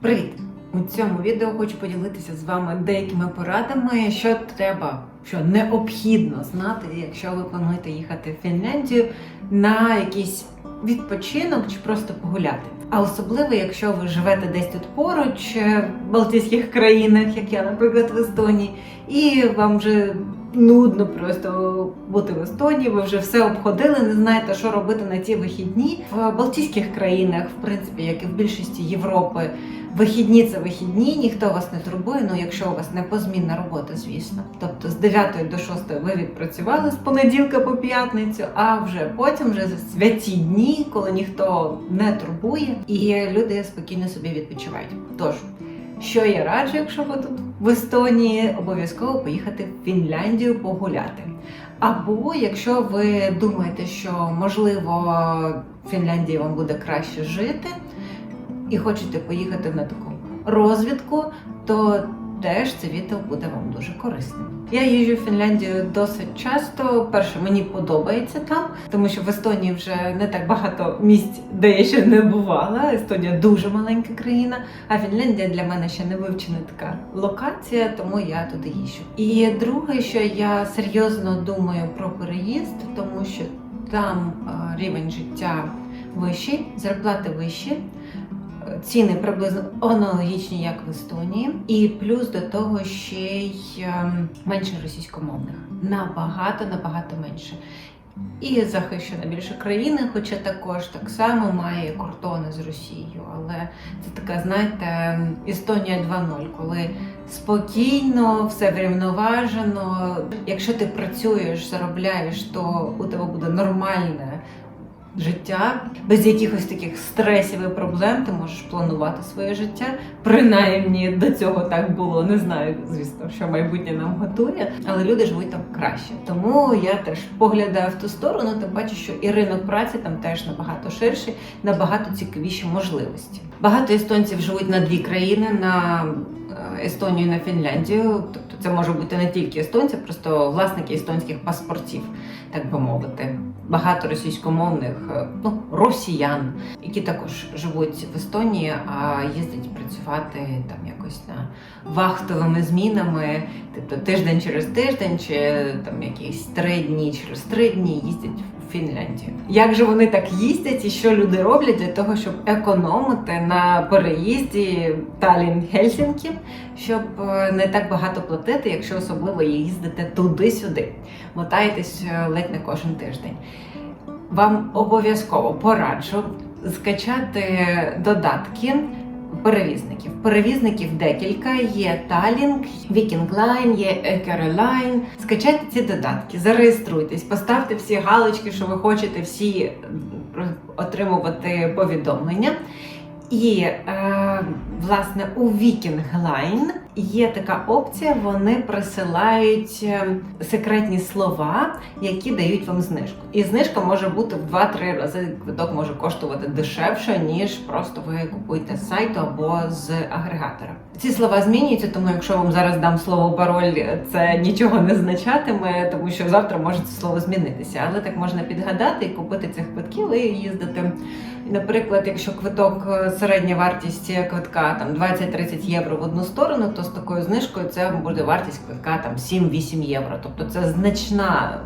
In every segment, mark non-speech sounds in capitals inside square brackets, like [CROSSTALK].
Привіт! У цьому відео хочу поділитися з вами деякими порадами, що треба, що необхідно знати, якщо ви плануєте їхати в Фінляндію на якийсь відпочинок чи просто погуляти. А особливо, якщо ви живете десь тут поруч, е, в Балтійських країнах, як я, наприклад, в Естонії, і вам вже нудно просто бути в Естонії, ви вже все обходили, не знаєте, що робити на ті вихідні. В Балтійських країнах, в принципі, як і в більшості Європи, Вихідні це вихідні, ніхто вас не турбує, ну якщо у вас не позмінна робота, звісно. Тобто з 9 до 6 ви відпрацювали з понеділка по п'ятницю, а вже потім вже святі дні, коли ніхто не турбує, і люди спокійно собі відпочивають. Тож, що я раджу, якщо ви тут в Естонії, обов'язково поїхати в Фінляндію погуляти. Або якщо ви думаєте, що можливо в Фінляндії вам буде краще жити і хочете поїхати на таку розвідку, то теж це відео буде вам дуже корисним. Я їжджу в Фінляндію досить часто. Перше, мені подобається там, тому що в Естонії вже не так багато місць, де я ще не бувала. Естонія дуже маленька країна, а Фінляндія для мене ще не вивчена така локація, тому я туди їжджу. І друге, що я серйозно думаю про переїзд, тому що там е, рівень життя вищий, зарплати вищі. Ціни приблизно аналогічні, як в Естонії, і плюс до того ще й ем, менше російськомовних. Набагато, набагато менше. І захищена більше країни, хоча також так само має кордони з Росією. Але це така, знаєте, Естонія 2.0, коли спокійно, все врівноважено. Якщо ти працюєш, заробляєш, то у тебе буде нормальне життя, без якихось таких стресів і проблем ти можеш планувати своє життя. Принаймні до цього так було. Не знаю, звісно, що майбутнє нам готує, але люди живуть там краще. Тому я теж поглядаю в ту сторону, та бачу, що і ринок праці там теж набагато ширший, набагато цікавіші можливості. Багато естонців живуть на дві країни на Естонію на Фінляндію. Тобто це може бути не тільки естонці, просто власники естонських паспортів, так би мовити. Багато російськомовних е, ну, росіян, які також живуть в Естонії, а їздять працювати там якось на вахтовими змінами, тобто тиждень через тиждень, чи там якісь три дні через три дні їздять Фінляндію. Як же вони так їздять і що люди роблять для того, щоб економити на переїзді Талін-Хельсінкі, щоб е, не так багато платити, якщо особливо їздите туди-сюди, мотаєтесь е, ледь не кожен тиждень. Вам обов'язково пораджу скачати додатки перевізників. Перевізників декілька є Талінг, Вікінглайн, є Ekerline. Скачайте ці додатки, зареєструйтесь, поставте всі галочки, що ви хочете всі е, отримувати повідомлення. І е, власне у Вікінглайн є така опція, вони присилають е, секретні слова, які дають вам знижку. І знижка може бути в 2-3 рази квиток може коштувати дешевше, ніж просто ви купуєте з сайту або з агрегатора. Ці слова змінюються, тому якщо вам зараз дам слово пароль, це нічого не значатиме, тому що завтра може це слово змінитися. Але так можна підгадати і купити цих квитків і їздити. Наприклад, якщо квиток е, середня вартість квитка там 20-30 євро в одну сторону, то з такою знижкою це буде вартість квитка там 7-8 євро. Тобто це значна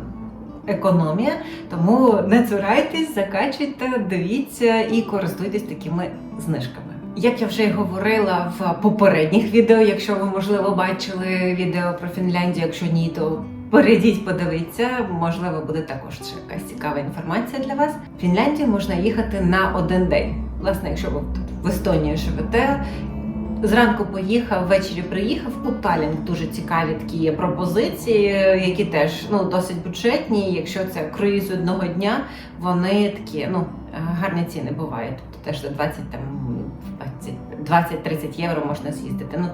економія. Тому не цурайтесь, закачуйте, дивіться і користуйтесь такими знижками. Як я вже й говорила в попередніх відео, якщо ви можливо бачили відео про Фінляндію, якщо ні, то перейдіть, подивіться, можливо, буде також якась цікава інформація для вас. В Фінляндію можна їхати на один день. Власне, якщо ви в Естонії живете. Зранку поїхав, ввечері приїхав у Талінг. Дуже цікаві такі є пропозиції, які теж ну досить бюджетні. Якщо це круїз одного дня, вони такі ну гарні ціни бувають. Тобто теж за 20 там 20 20-30 євро можна з'їздити. Ну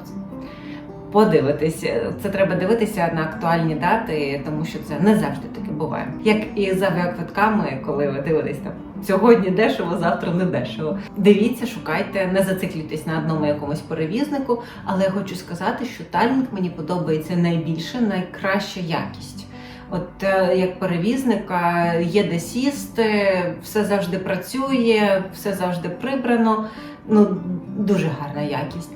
подивитись. Це треба дивитися на актуальні дати, тому що це не завжди таке буває. Як і з авіаквитками, коли ви дивитесь там. Сьогодні дешево, завтра не дешево. Дивіться, шукайте, не зациклюйтесь на одному якомусь перевізнику. Але я хочу сказати, що Талінг мені подобається найбільше, найкраща якість. От е, як перевізника є де сісти, все завжди працює, все завжди прибрано. Ну дуже гарна якість.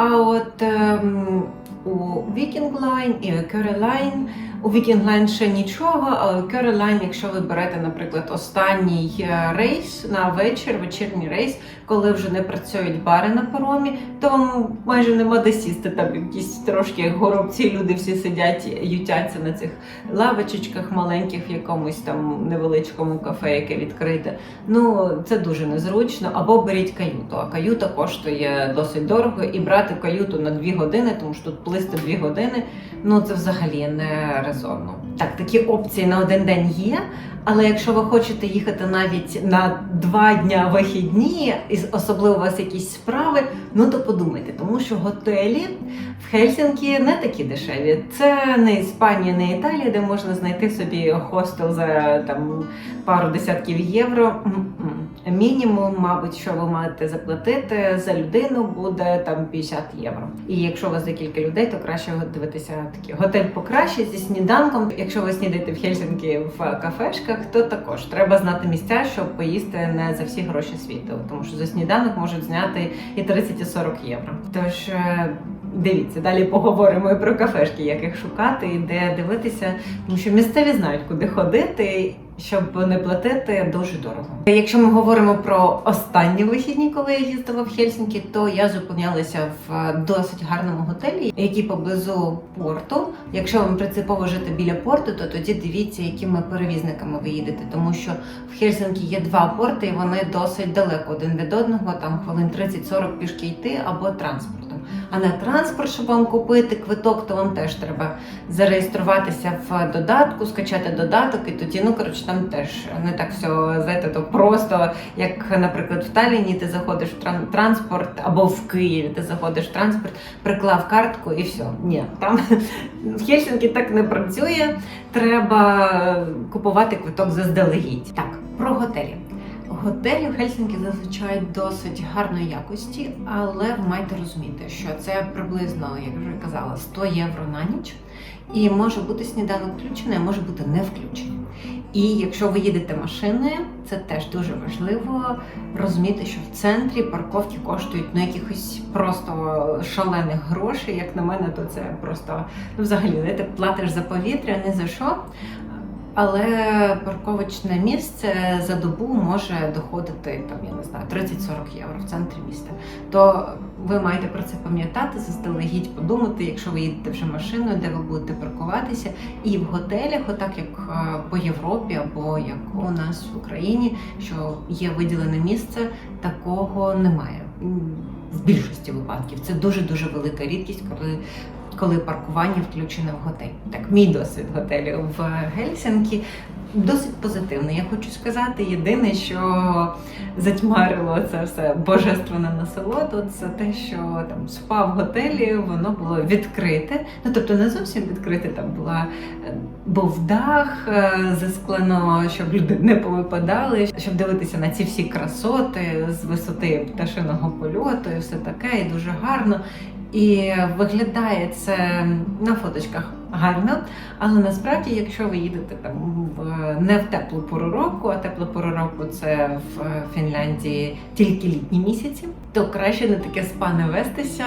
А от ем, у Viking Line і у Line, у Viking Line ще нічого, але у Line, якщо ви берете, наприклад, останній е, рейс на вечір, вечірній рейс, коли вже не працюють бари на паромі, то майже нема де сісти. Там якісь трошки як горобці, люди всі сидять, ютяться на цих лавочечках маленьких в якомусь там невеличкому кафе, яке відкрите. Ну це дуже незручно. Або беріть каюту. А каюта коштує досить дорого, і брати каюту на дві години, тому що тут плисти дві години. Ну це взагалі не резонно. Так, такі опції на один день є. Але якщо ви хочете їхати навіть на два дня вихідні, і особливо у вас якісь справи, ну то подумайте, тому що готелі в Хельсінкі не такі дешеві. Це не Іспанія, не Італія, де можна знайти собі хостел за там пару десятків євро. Мінімум, мабуть, що ви маєте заплатити за людину буде там 50 євро. І якщо у вас декілька людей, то краще дивитися такий готель покраще зі сніданком. Якщо ви снідаєте в Хельсінкі в кафешках, то також треба знати місця, щоб поїсти не за всі гроші світу, тому що за сніданок можуть зняти і 30 і 40 євро. Тож е, дивіться, далі поговоримо і про кафешки, як їх шукати і де дивитися, тому що місцеві знають, куди ходити. Щоб не платити дуже дорого. Якщо ми говоримо про останні вихідні, коли я їздила в Хельсінкі, то я зупинялася в досить гарному готелі, який поблизу порту. Якщо вам принципово жити біля порту, то тоді дивіться, якими перевізниками ви їдете, тому що в Хельсінкі є два порти, і вони досить далеко один від одного. Там хвилин 30-40 пішки йти або транспортом. А на транспорт, щоб вам купити квиток, то вам теж треба зареєструватися в додатку, скачати додаток, і тоді, ну коротше, там теж не так все знаєте, то просто, як, наприклад, в Талліні ти заходиш в транспорт, або в Києві ти заходиш в транспорт, приклав картку і все. Ні, там в Хельсінкі так не працює. Треба купувати квиток заздалегідь. Так, про готелі. Готелі в Хельсінкі зазвичай досить гарної якості, але ви маєте розуміти, що це приблизно, як вже казала, 100 євро на ніч. І може бути сніданок включений, а може бути не включений. І якщо ви їдете машиною, це теж дуже важливо розуміти, що в центрі парковки коштують ну, якихось просто шалених грошей. Як на мене, то це просто ну, взагалі знаєте, платиш за повітря, не за що. Але парковочне місце за добу може доходити там, я не знаю, 30-40 євро в центрі міста. То ви маєте про це пам'ятати, заздалегідь подумати, якщо ви їдете вже машиною, де ви будете паркуватися. І в готелях, отак як е, по Європі або як у нас в Україні, що є виділене місце, такого немає. В більшості випадків це дуже дуже велика рідкість, коли коли паркування включене в готель. Так, мій досвід готелю в Гельсінкі досить позитивний. Я хочу сказати, єдине, що затьмарило це все божественне насолоду, це те, що там спа в готелі, воно було відкрите. Ну тобто не зовсім відкрите, там була е, був дах е, засклено, щоб люди не повипадали, щоб дивитися на ці всі красоти з висоти пташиного польоту і все таке, і дуже гарно. І виглядає це на фоточках гарно, але насправді, якщо ви їдете там в не в теплу пору року, а теплу пору року це в Фінляндії тільки літні місяці, то краще на таке спа не вестися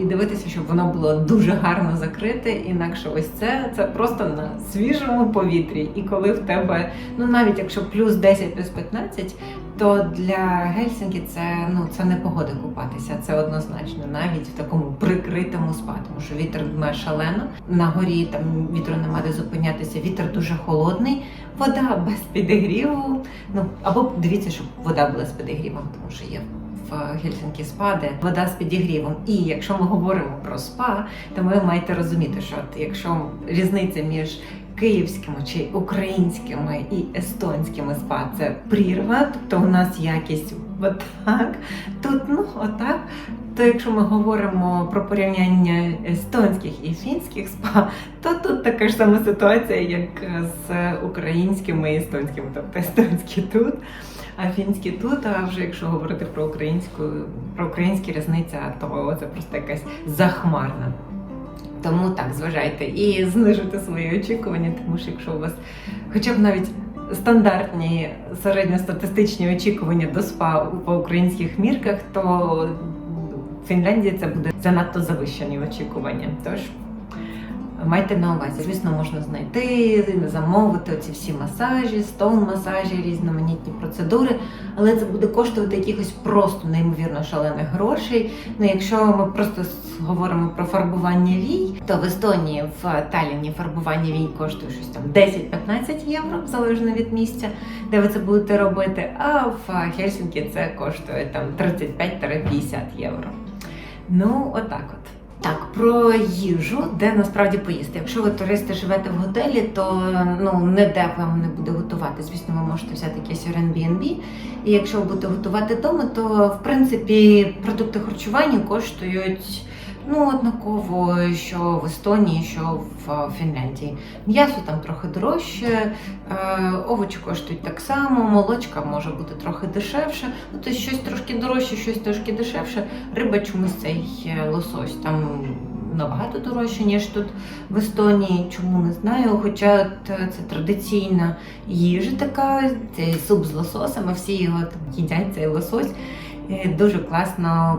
і дивитися, щоб воно було дуже гарно закрите. Інакше ось це це просто на свіжому повітрі. І коли в тебе, ну навіть якщо плюс 10, плюс 15, то для Гельсінкі це ну це не погода купатися, це однозначно, навіть в такому прикритому спа, тому що вітер дме шалено. На горі там вітру нема де зупинятися. Вітер дуже холодний, вода без підігріву. Ну або дивіться, щоб вода була з підігрівом, тому що є. В Гельсінкі спа, де вода з підігрівом. І якщо ми говоримо про спа, то ви маєте розуміти, що от якщо різниця між київськими чи українськими і естонськими спа це прірва, тобто у нас якість отак, тут ну отак. То якщо ми говоримо про порівняння естонських і фінських спа, то тут така ж сама ситуація, як з українськими і естонськими, тобто естонські тут. А фінські тут, а вже якщо говорити про українську, про українські різниця, то це просто якась захмарна. Тому так, зважайте і знижуйте свої очікування, тому що якщо у вас хоча б навіть стандартні середньостатистичні очікування до спа по українських мірках, то в Фінляндії це буде занадто завищені очікування. Тож майте на увазі. Звісно, можна знайти, замовити ці всі масажі, стоун масажі, різноманітні процедури, але це буде коштувати якихось просто неймовірно шалених грошей. Ну, якщо ми просто говоримо про фарбування вій, то в Естонії в Талліні фарбування вій коштує щось там 10-15 євро, залежно від місця, де ви це будете робити. А в Хельсінкі це коштує там 35-50 євро. Ну, отак от. Так, про їжу, де насправді поїсти. Якщо ви туристи живете в готелі, то ну не де вам не буде готувати. Звісно, ви можете взяти якесь Airbnb. І якщо ви будете готувати вдома, то в принципі продукти харчування коштують ну однаково, що в Естонії, що в Фінляндії. М'ясо там трохи дорожче, е, овочі коштують так само, молочка може бути трохи дешевше. Ну, тобто щось трошки дорожче, щось трошки дешевше. Риба чомусь цей е, лосось там набагато дорожче, ніж тут в Естонії. Чому не знаю. Хоча е, це традиційна їжа така, цей суп з лососем, а всі його їдять цей лосось. Дуже класно,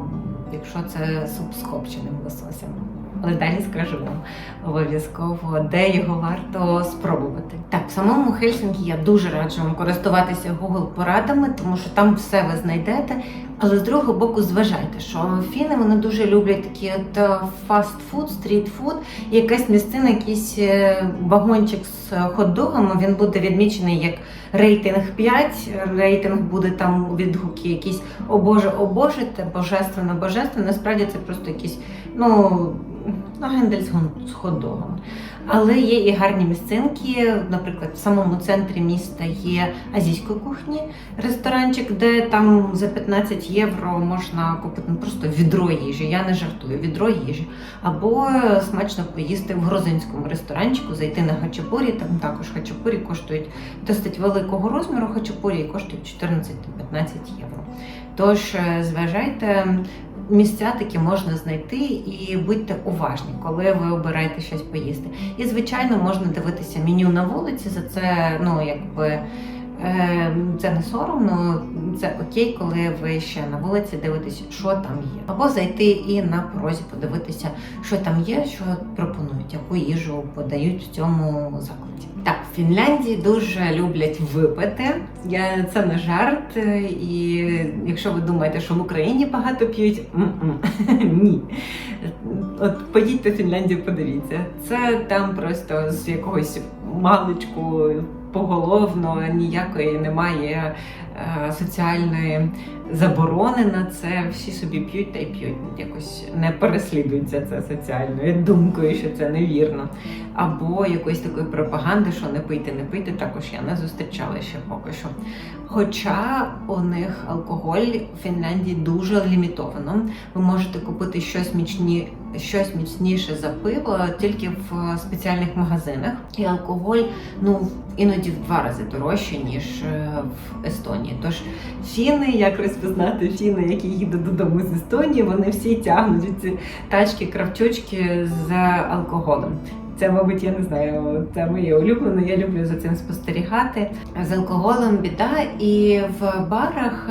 якщо це суп з копченим лососем. Але далі скажу вам обов'язково, де його варто спробувати. Так, в самому Хельсінкі я дуже раджу вам користуватися Google порадами, тому що там все ви знайдете. Але з другого боку, зважайте, що фіни вони дуже люблять такі от фастфуд, стрітфуд, якась місцина, якийсь е, вагончик з хот-догами, він буде відмічений як рейтинг 5, рейтинг буде там відгуки якісь о Боже, о Боже, те божественно, божественно. Насправді це просто якісь, ну, ну гендель з хот-догом. Але є і гарні місцинки. Наприклад, в самому центрі міста є азійської кухні, ресторанчик, де там за 15 євро можна купити ну, просто відро їжі. Я не жартую, відро їжі. Або смачно поїсти в грузинському ресторанчику, зайти на хачапурі. Там також хачапурі коштують досить великого розміру хачапурі коштують 14-15 євро. Тож е, зважайте. Місця такі можна знайти і будьте уважні, коли ви обираєте щось поїсти. І звичайно, можна дивитися меню на вулиці. За це ну якби це не соромно. Це окей, коли ви ще на вулиці дивитесь, що там є. Або зайти і на порозі подивитися, що там є, що пропонують, яку їжу подають в цьому закладі. Так, в Фінляндії дуже люблять випити. Я це не жарт. І якщо ви думаєте, що в Україні багато п'ють, [LAUGHS] ні. От поїдьте в Фінляндію, подивіться. Це там просто з якогось маличку поголовно ніякої немає е, соціальної заборони на це. Всі собі п'ють та й п'ють. Якось не переслідується це соціальною думкою, що це невірно. Або якоїсь такої пропаганди, що не пийте, не пийте, також я не зустрічала ще поки що. Хоча у них алкоголь в Фінляндії дуже лімітовано. Ви можете купити щось міцні, щось міцніше за пиво тільки в спеціальних магазинах. І алкоголь ну іноді в два рази дорожче ніж е, в Естонії. Тож фіни, як знати, фіни, які їдуть додому з Естонії, вони всі тягнуть ці тачки, кравчучки з алкоголем. Це, мабуть, я не знаю, це моє улюблене. Я люблю за цим спостерігати. З алкоголем біда, і в барах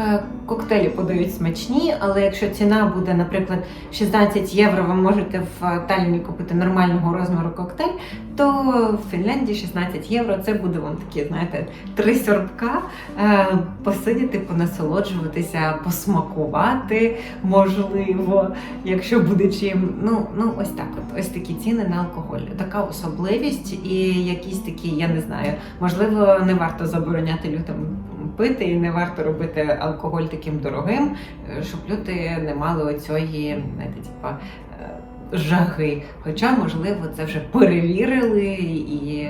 коктейлі подають смачні, але якщо ціна буде, наприклад, 16 євро, ви можете в Талліні купити нормального розміру коктейль, то в Фінляндії 16 євро це буде вам такі, знаєте, три сорбка, е, посидіти, понасолоджуватися, посмакувати, можливо, якщо буде чим. Ну, ну ось так, от ось такі ціни на алкоголь. Така особливість, і якісь такі, я не знаю, можливо, не варто забороняти людям пити, і не варто робити алкоголь таким дорогим, е, щоб люди не мали оцієї, знаєте, е, Жаги, хоча, можливо, це вже перевірили і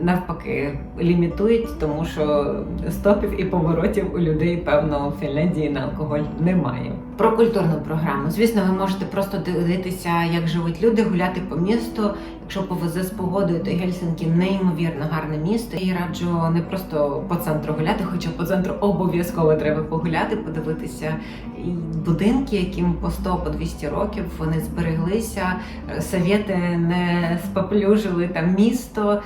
навпаки лімітують, тому що стопів і поворотів у людей, певно, в Фінляндії на алкоголь немає. Про культурну програму. Звісно, ви можете просто дивитися, як живуть люди, гуляти по місту. Якщо повезе з погодою, то Гельсінкі неймовірно гарне місто. І раджу не просто по центру гуляти, хоча по центру обов'язково треба погуляти, подивитися і будинки, яким по 100 по 200 років вони збереглися. Совєти не споплюжили там місто.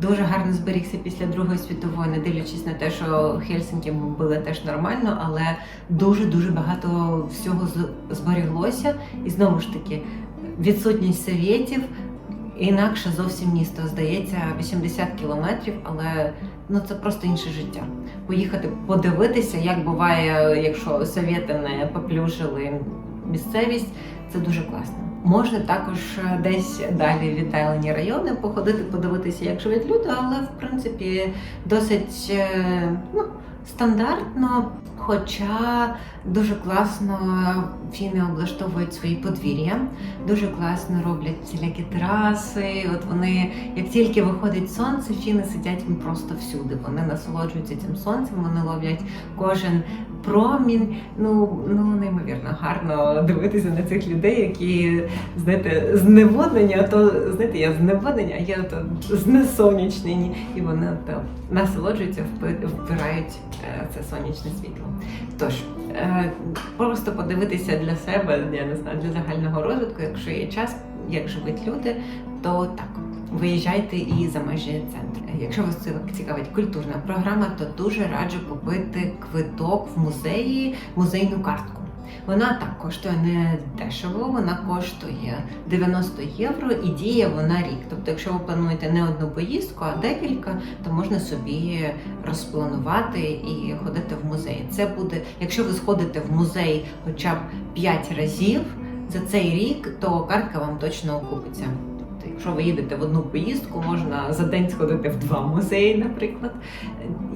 Дуже гарно зберігся після Другої світової, не дивлячись на те, що Хельсинки були теж нормально, але дуже дуже багато всього зберіглося. І знову ж таки, відсутність совєтів. Інакше зовсім місто здається 80 кілометрів, але ну це просто інше життя. Поїхати подивитися, як буває, якщо совєти не поплюжили місцевість, це дуже класно. Можна також е, десь далі віддалені райони походити, подивитися, як живуть люди, але в принципі досить е, ну, стандартно. Хоча дуже класно фіни облаштовують свої подвір'я, дуже класно роблять всілякі тераси. От вони, як тільки виходить сонце, фіни сидять просто всюди. Вони насолоджуються цим сонцем, вони ловлять кожен промінь. Ну, ну неймовірно гарно дивитися на цих людей, які знаєте, зневоднені, а то знаєте, я зневоднені, а я то знесонячнені. І вони е, насолоджуються, впи- впирають е, це сонячне світло. Тож, е, просто подивитися для себе, я не знаю, для загального розвитку, якщо є час, як живуть люди, то так. Виїжджайте і за межі центру. Якщо вас цікавить культурна програма, то дуже раджу купити квиток в музеї, музейну картку. Вона так коштує не дешево, вона коштує 90 євро і діє вона рік. Тобто, якщо ви плануєте не одну поїздку, а декілька, то можна собі розпланувати і ходити в музей. Це буде, якщо ви сходите в музей хоча б 5 разів за цей рік, то картка вам точно окупиться. Тобто, якщо ви їдете в одну поїздку, можна за день сходити в два музеї, наприклад.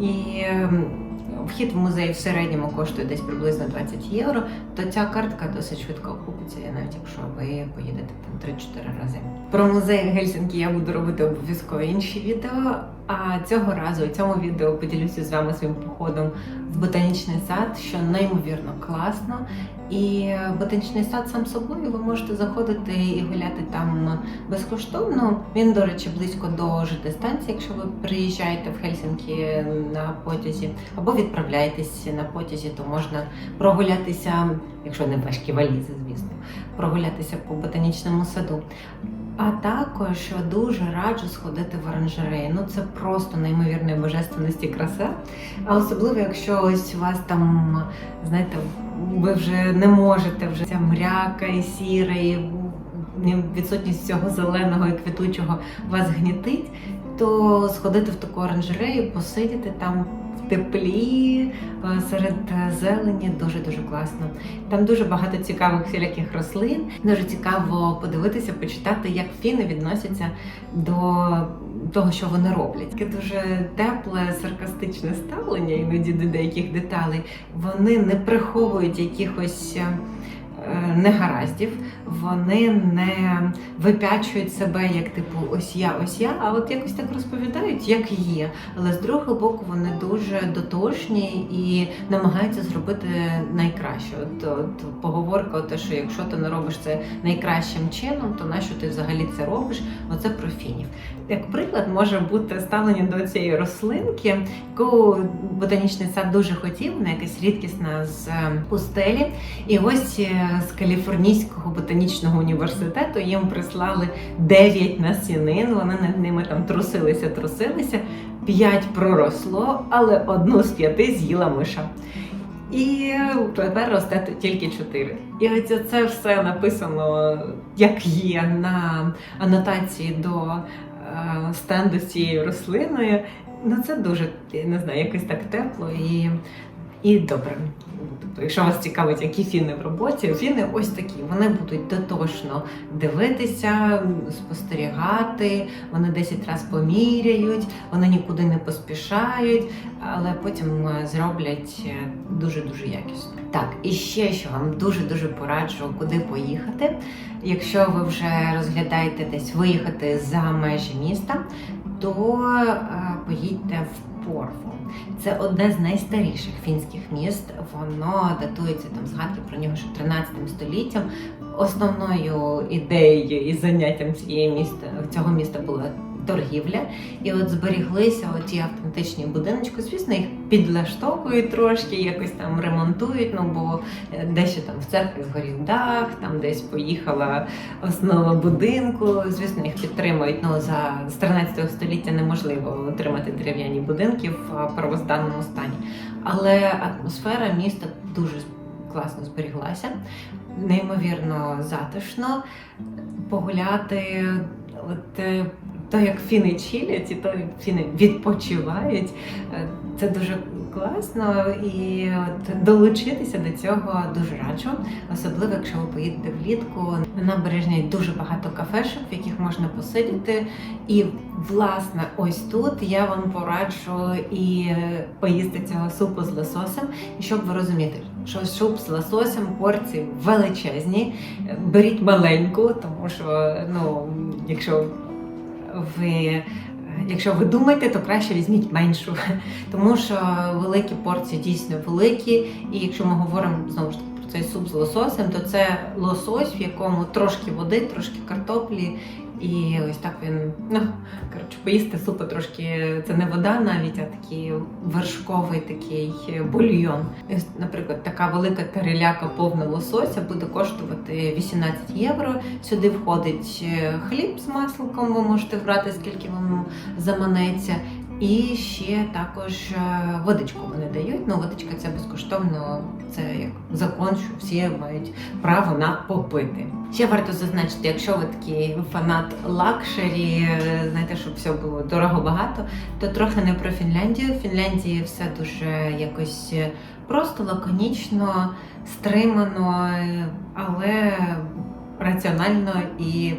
І ем, вхід в музей в середньому коштує десь приблизно 20 євро, то ця картка досить швидко окупиться, навіть якщо ви поїдете там 3-4 рази. Про музей Гельсінкі я буду робити обов'язково інші відео. А цього разу у цьому відео поділюся з вами своїм походом в ботанічний сад, що неймовірно класно. І ботанічний сад сам собою ви можете заходити і гуляти там безкоштовно. Він, до речі, близько до ЖД станції, якщо ви приїжджаєте в Хельсінкі на потязі, або відправляєтесь на потязі, то можна прогулятися, якщо не важкі валізи, звісно, прогулятися по ботанічному саду. А також дуже раджу сходити в оранжерею. Ну це просто неймовірної божественності краса. А особливо, якщо ось у вас там, знаєте, ви вже не можете вже ця мряка і сіра, і відсутність всього зеленого і квітучого вас гнітить, то сходити в таку оранжерею, посидіти там теплі, е, серед е, зелені, дуже дуже класно. Там дуже багато цікавих всіляких рослин. Дуже цікаво подивитися, почитати, як фіни відносяться до того, що вони роблять. Таке дуже тепле, саркастичне ставлення іноді до деяких деталей. Вони не приховують якихось. е, Негараздів, вони не випячують себе як типу ось я, ось я, а от якось так розповідають, як є. Але з другого боку вони дуже дотошні і намагаються зробити найкраще. От, от поговорка, те, що якщо ти не робиш це найкращим чином, то нащо ти взагалі це робиш? Оце про фінів. Як приклад може бути ставлення до цієї рослинки, яку ботанічний сад дуже хотів, вона якась рідкісна з е, пустелі. І ось е, з Каліфорнійського ботанічного університету їм прислали 9 насінин. Вони над ними там трусилися, трусилися. П'ять проросло, але одну з п'яти з'їла миша. І тепер росте тільки чотири. І ось це все написано, як є на анотації до е, стенду з цією рослиною. Ну це дуже я не знаю, якось так тепло і, і добре. Тобто, якщо вас цікавить, які фіни в роботі, фіни ось такі. Вони будуть дотошно дивитися, спостерігати, вони 10 разів поміряють, вони нікуди не поспішають, але потім е, зроблять дуже дуже якісно. Так, і ще що вам дуже дуже пораджу, куди поїхати. Якщо ви вже розглядаєте десь виїхати за межі міста, то е, поїдьте в Порву. Це одне з найстаріших фінських міст. Воно датується там згадки про нього ще 13 століттям. Основною ідеєю і заняттям цієї міста цього міста було торгівля. І от зберіглися ті автентичні будиночки. Звісно, їх підлаштовують трошки, якось там ремонтують. Ну бо е, дещо там в церкві згорів дах, там десь поїхала основа будинку. Звісно, їх підтримують. Ну за з 13 століття неможливо отримати дерев'яні будинки в а, первозданному стані. Але атмосфера міста дуже класно зберіглася, неймовірно затишно погуляти. От е, то, як фіни чилять, і то, як фіни відпочивають, е, це дуже класно. І от долучитися до цього дуже раджу, особливо якщо ви поїдете влітку. На набережній дуже багато кафешок, в яких можна посидіти. І власне, ось тут я вам пораджу і е, поїсти цього супу з лососем. І щоб ви розуміли, що суп з лососем порції величезні. Беріть маленьку, тому що ну, якщо ви. Якщо ви думаєте, то краще візьміть меншу, тому що великі порції дійсно великі. І якщо ми говоримо знову ж таки про цей суп з лососем, то це лосось, в якому трошки води, трошки картоплі, і ось так він ну коротше, поїсти супу трошки. Це не вода навіть, а такий вершковий такий бульйон. Ось, Наприклад, така велика тереляка повна лосося буде коштувати 18 євро. Сюди входить е, хліб з масликом, ви можете брати скільки вам заманеться. І ще також е, водичку вони дають. Ну, водичка це безкоштовно, це як закон, що всі мають право на попити. Ще варто зазначити, якщо ви такий фанат лакшері, знаєте, щоб все було дорого багато, то трохи не про Фінляндію. В Фінляндії все дуже якось е, просто лаконічно, стримано, е, але раціонально і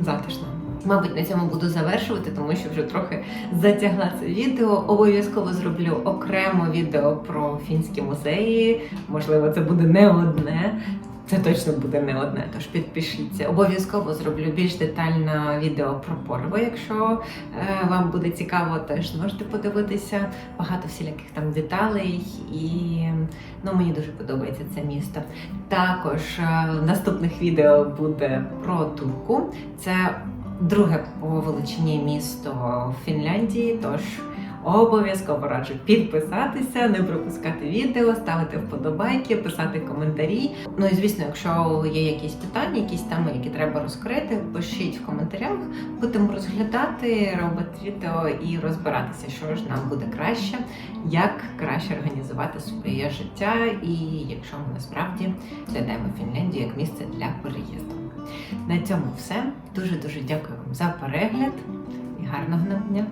затишно. Мабуть, на цьому буду завершувати, тому що вже трохи затягла це відео. Обов'язково зроблю окремо відео про фінські музеї. Можливо, це буде не одне. Це точно буде не одне, тож підпишіться. Обов'язково зроблю більш детальне відео про Порво, якщо е, вам буде цікаво, теж можете подивитися. Багато всіляких там деталей, і ну, мені дуже подобається це місто. Також е, в наступних відео буде про Турку. Це друге по величині місто в Фінляндії. Тож обов'язково раджу підписатися, не пропускати відео, ставити вподобайки, писати коментарі. Ну і звісно, якщо є якісь питання, якісь теми, які треба розкрити, пишіть в коментарях. Будемо розглядати, робити відео і розбиратися, що ж нам буде краще, як краще організувати своє життя, і якщо ми насправді глядаємо Фінляндію як місце для переїзду. На цьому все. Дуже дуже дякую вам за перегляд і гарного нам дня!